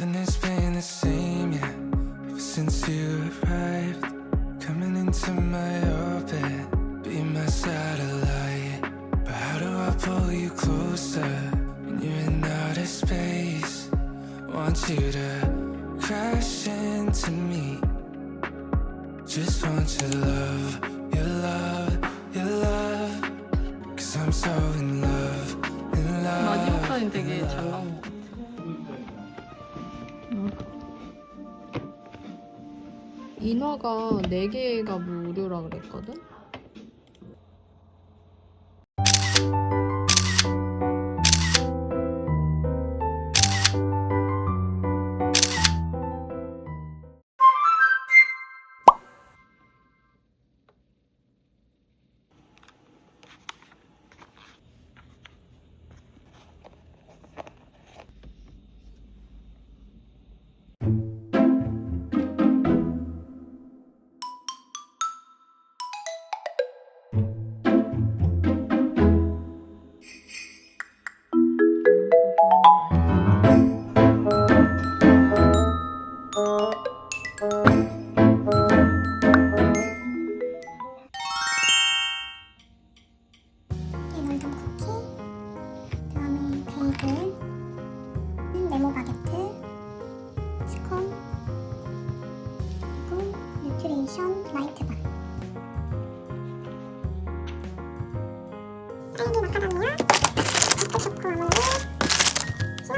Nothing has been the same, yeah, ever since you arrived. Coming into my orbit, be my satellite. But how do I pull you closer when you're in outer space? Want you to crash into me. Just want your love, your love, your love. Cause I'm so in love, in love. 마지막까지 되게 잘 나온 인화가 4개가 무료라 그랬거든?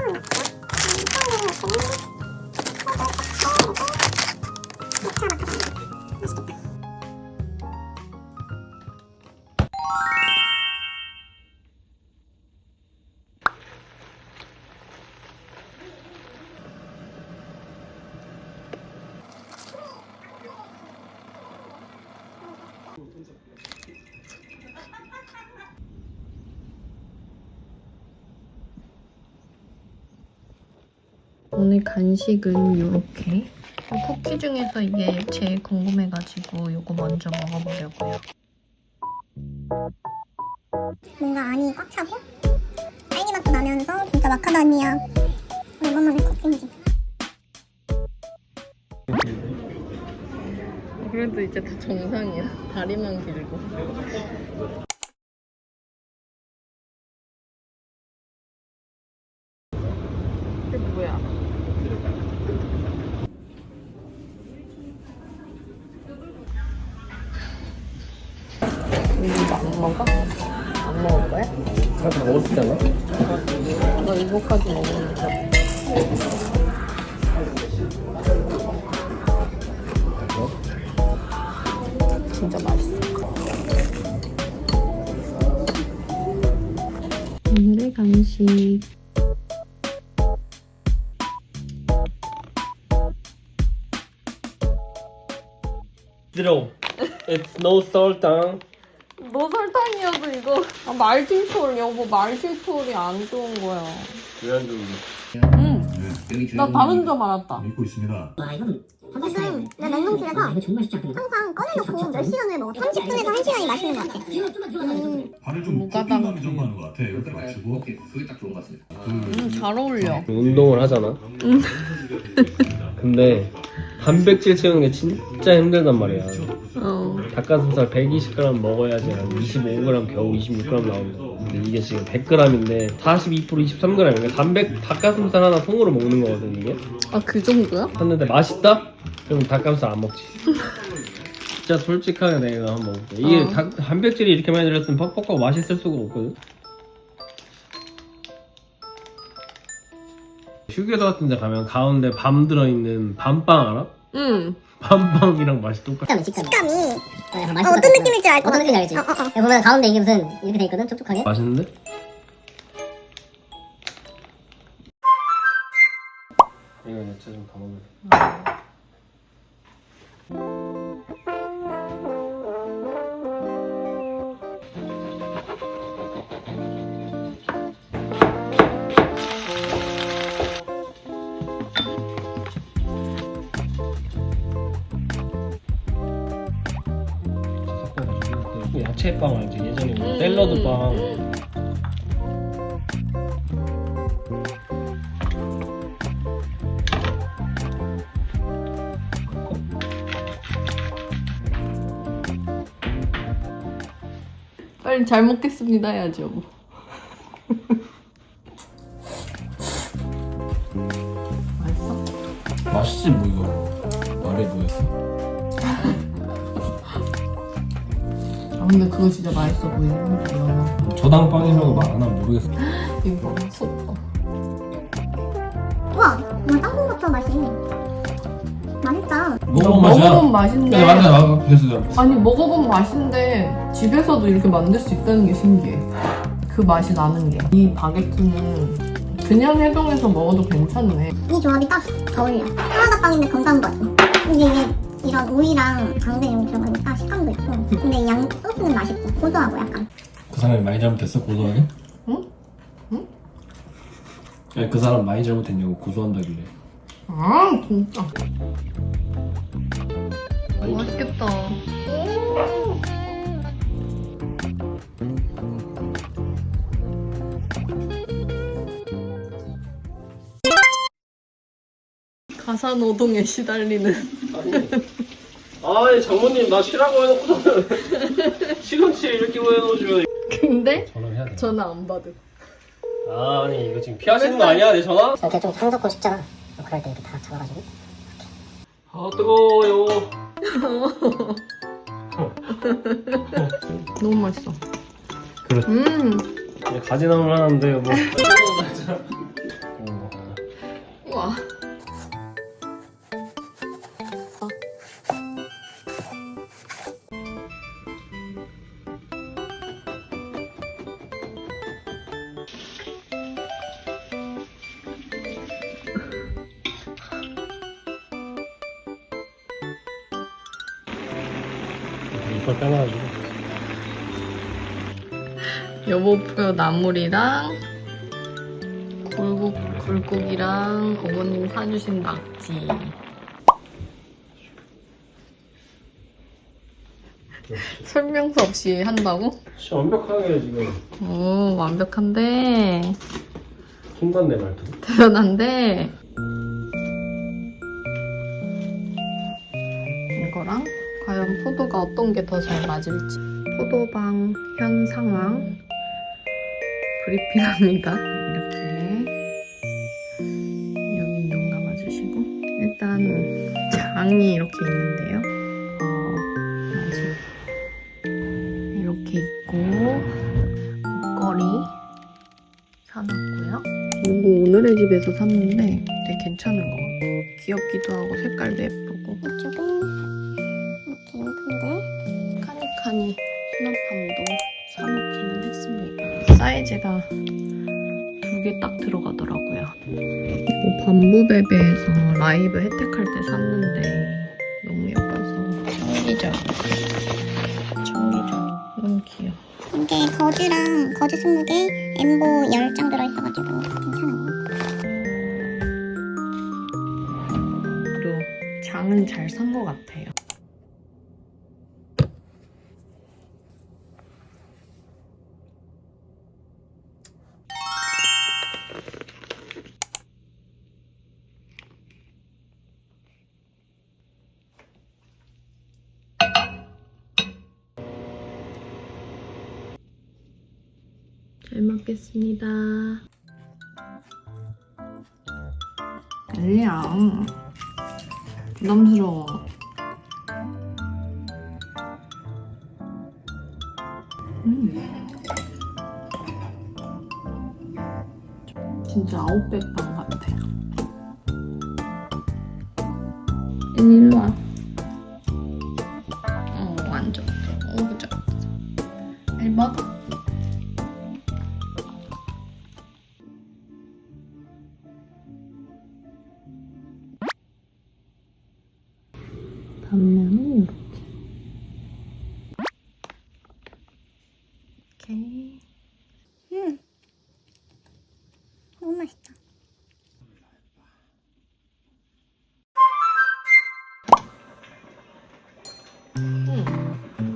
시나 오늘 간식은 이렇게 쿠키 중에서 이게 제일 궁금해가지고 이거 먼저 먹어보려고요. 뭔가 안이 꽉 차고 딸기 맛도 나면서 진짜 마카다미아 얼마만에 커피인지 그래도 이제 다 정상이야. 다리만 길고. No salt. huh? 너 설탕이어도 이거 아, 말티톨 여보 말티톨이 안 좋은 거야. 왜안 좋은데? 응. 나 다른 점 알았다. 믿고 있습니다. 지금 내 냉동실에서 아, 이거 정말 쉽지 않거든. 항상 꺼내놓고 몇 시간을 먹어 30분에서 1시간이 마시는 것 같아 음, 발을 좀 무가당. 굽힌 감이 좀 가는 것 같아. 이렇게 맞추고. 그게 딱 좋은 것 같습니다. 음, 잘 어울려. 운동을 하잖아. 근데 단백질 채우는 게 진짜 힘들단 말이야. 어. 닭가슴살 120g 먹어야지 한 25g 겨우 26g 나오는 근데 이게 지금 100g인데 42% 23g이니까 단백 닭가슴살 하나 통으로 먹는 거거든 이게. 아 그 정도야? 샀는데 맛있다? 그럼 닭가슴살 안 먹지. 진짜 솔직하게 내가 한번 먹을게. 이게 어. 닭, 단백질이 이렇게 많이 들었으면 퍽퍽하고 맛있을 수가 없거든. 휴게소 같은 데 가면 가운데 밤 들어있는 밤빵 알아? 응. 밤빵이랑 맛이 똑같아. 식감이 식감이. 어, 약간 어, 어떤. 느낌일지 알 것 어떤 같아 느낌인지 알지? 어, 어, 어. 여기 보면 가운데 이게 무슨 이렇게 돼 있거든, 촉촉하게. 맛있는데? 이거 야채 좀 가먹을래. 야채빵 알지? 예전에 우리 샐러드 음, 빵. 음. 빨리 잘 먹겠습니다 해야지 뭐. 맛있어? 맛있지 뭐 이거 말해 보였어 근데 그거 진짜 맛있어 보이는 저당 빵이라고 말안 하면 모르겠어. 이거 super. 우와 이거 땅콩버터 맛이 맛있다. 먹어본 맛이야 먹어본 맛인데 네 맞아 맞아 그래서 아니 먹어본 맛인데 집에서도 이렇게 만들 수 있다는 게 신기해. 그 맛이 나는 게. 이 바게트는 그냥 해동해서 먹어도 괜찮네. 이 조합이 딱 어울려. 사라다 빵인데 건강버터 근데 이게 이런 오이랑 당근 이런 게 들어가니까 식감도 있고 근데 이양 소스는 맛있고 고소하고 약간 그 사람이 많이 잘못했어 고소하게? 응? 응? 아니 그 사람 많이 잘못했냐고 고소한다길래 아 진짜. 맛있겠다. 가사 노동에 시달리는. 아니 장모님 나 쉬라고 해놓고서는 시금치 이렇게 보내놓으시면 근데 전화를 해야 돼 전화 안. 아, 아니 이거 지금 피하시는 거 아니야 내 전화? 이렇게 좀 상섞고 싶잖아 그럴 때 이렇게 다 잡아가지고 아 뜨거워요 너무 맛있어. 그래. 음. 가지나물 하나인데 뭐 우와. 이빨 빼놔가지고. 여보표 나물이랑 굴국 굴국이랑 어머님 사주신 낙지. 설명서 없이 한다고? 진짜 완벽하게 지금 오 완벽한데. 힘받네 말투. 대단한데 포도가 어떤 게 더 잘 맞을지. 포도방 현 상황. 브리핑합니다. 이렇게. 여기 눈 감아주시고. 일단 장이 이렇게 있는데요. 어 아직 이렇게 있고 목걸이 사놨고요. 이거 오늘의 집에서 샀는데 밤부베베에서 라이브 혜택할 때 샀는데 너무 예뻐서 청기적 청기적 너무 귀여워. 이게 거즈랑 거즈 20개 엠보 10장 들어있어가지고 괜찮아요 그리고 장은 잘산것 같아요. 잘 먹겠습니다. 아니야. 부담스러워. 음. 진짜 아웃백 빵 같아. 일로 와. 단면은 이렇게. 오케이. 음 너무 맛있다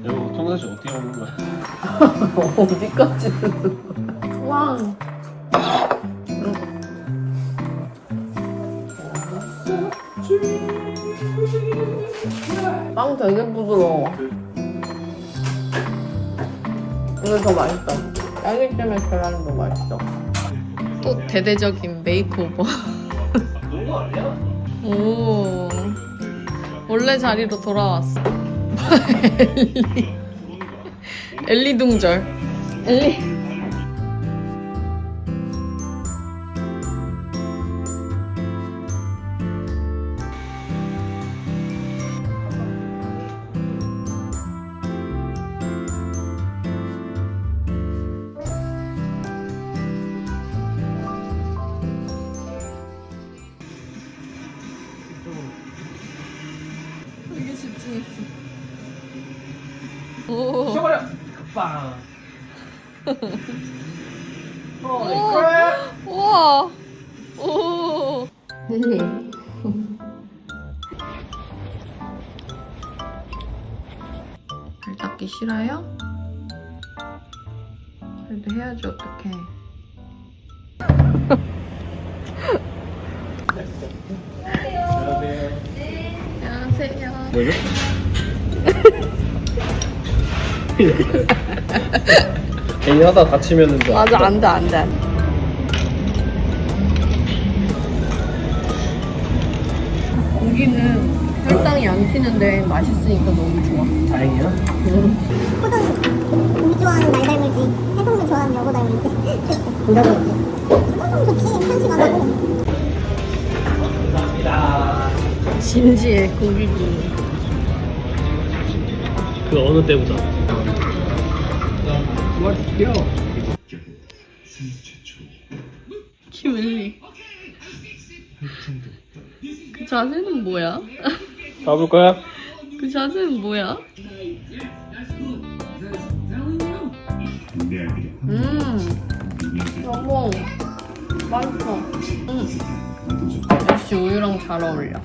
이거 통사실 어떻게 먹는 거야? 어디까지는. 와. 빵 되게 부드러워. 이거 더 맛있어. 딸기 때문에 계란이 더 맛있어. 또 대대적인 메이크오버. 오. 원래 자리로 돌아왔어. 엘리. 엘리 동절. 엘리. 오. 쳐버려. 빵. 우와. 오. 발 닦기 싫어요? 그래도 해야지 어떡해. 안녕하세요. 뭐죠? 괜히 하다 다치면은 좀 맞아, 아프다. 안 돼, 안 돼. 안 돼. 고기는 혈당이 안 튀는데 맛있으니까 너무 좋아. 다행이야. 호든 고기 좋아하는 날 닮을지 해성도 좋아하는 여보 닮을지 그치 이러고 해성 좋지 편식하다고 진지해, 고기기. 그 어느 때보다. 키웰리. 그 자세는 뭐야? 가볼 거야? 그 자세는 뭐야? 음, 여보, 맛있어. 음, 역시 우유랑 잘 어울려.